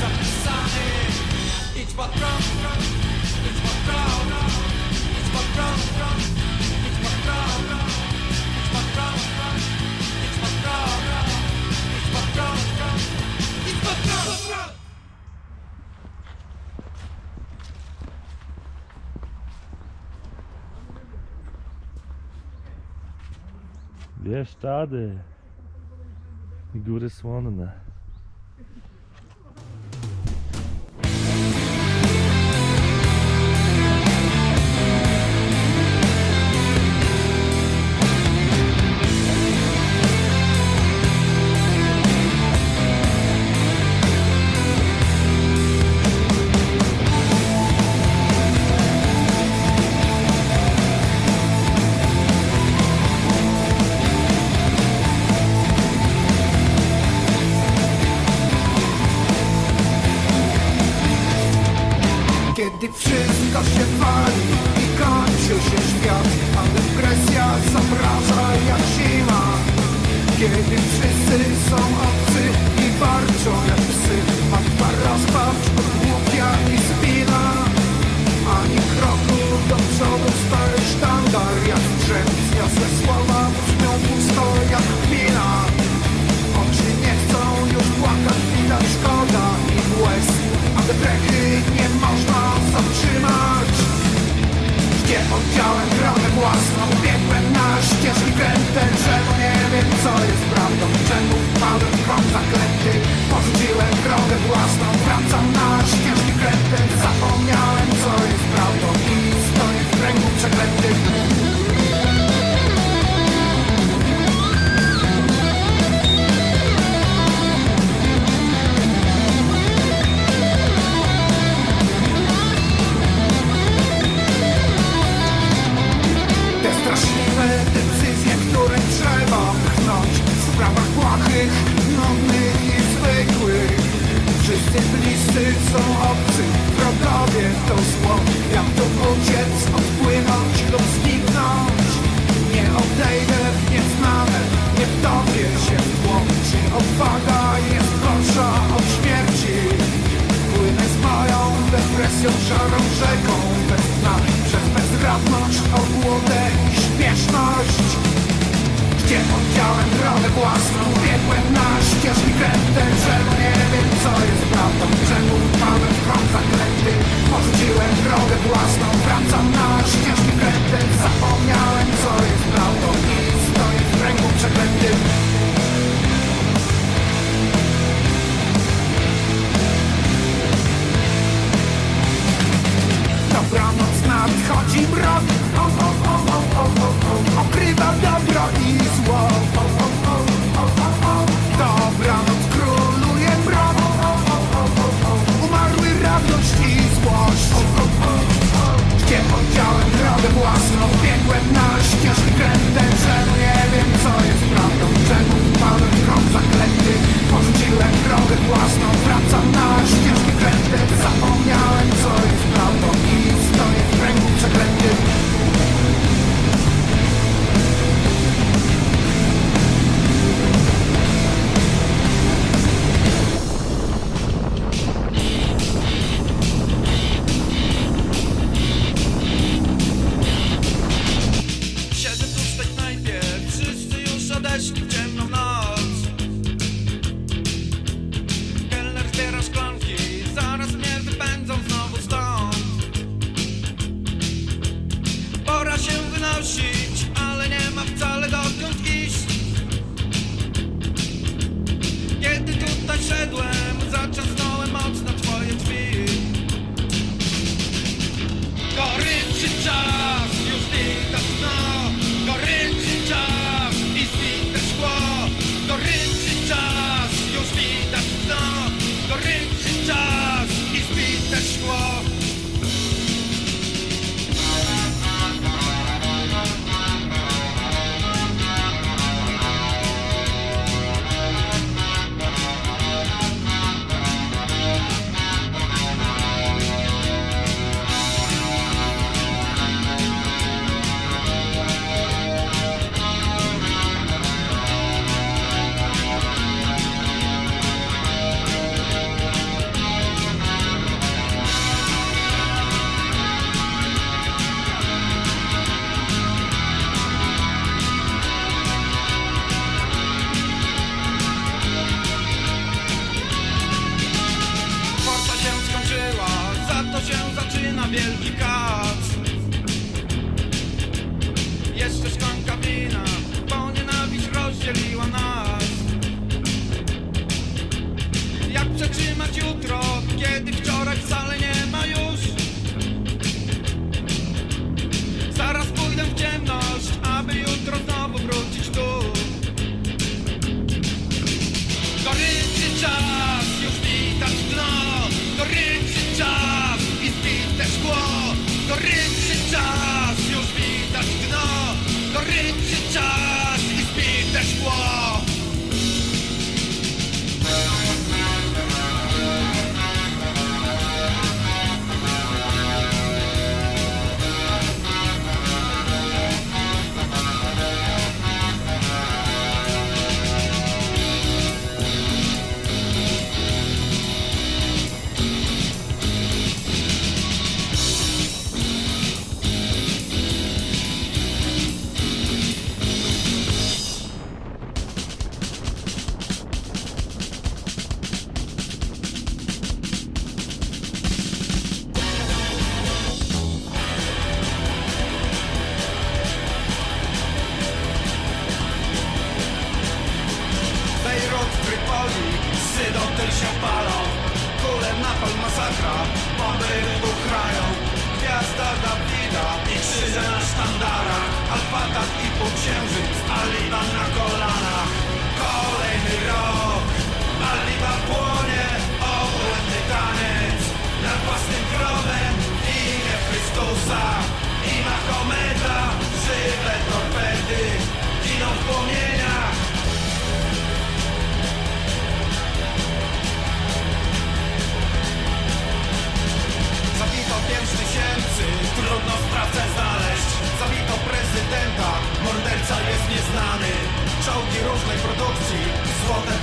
zapisany Idź prąd, idź pod Bieszczady i góry słonne. It's Last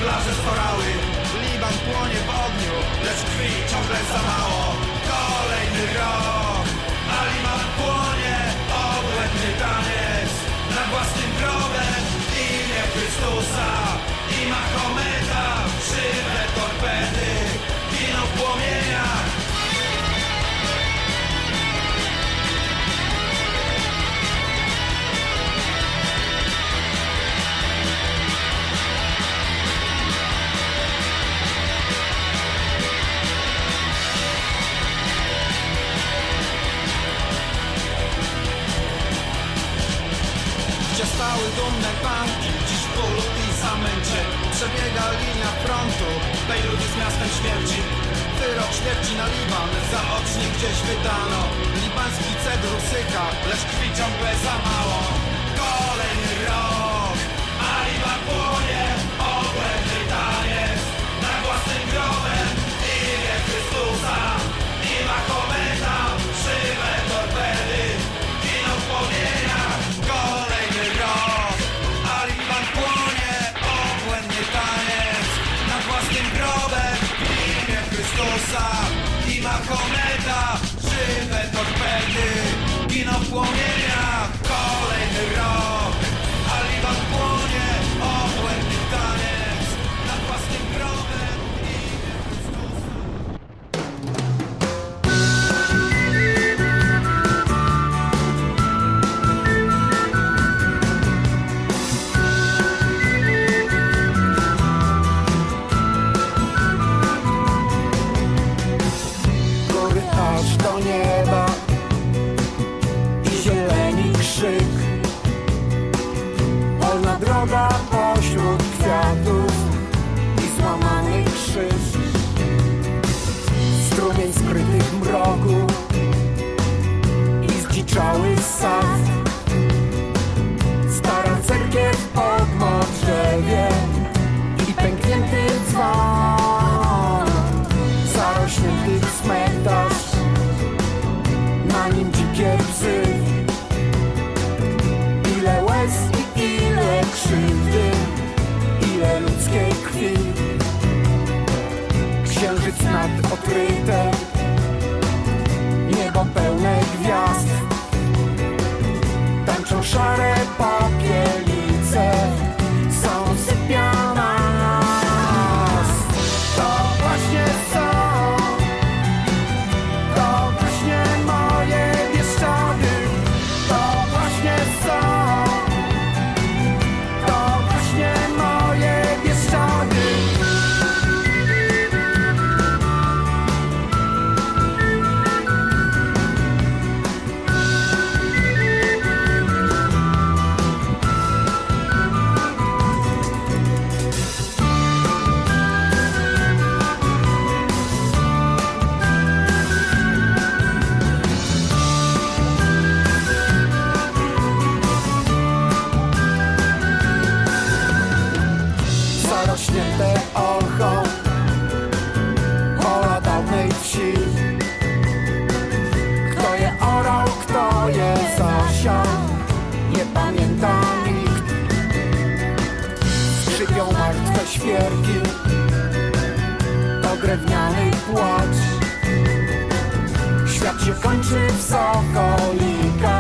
plaże storały Liban płonie w ogniu, lecz krwi ciągle za mało. Kolejny rok. przebiega linia frontu. Tej ludzi z miastem śmierci. Wyrok śmierci na Liban. Zaocznie gdzieś wydano. Libański cedr usycha Lecz krwi ciągle za mało. Kolejny rok. gwiazd. drewnianej płacz Świat się kończy w sokolikach.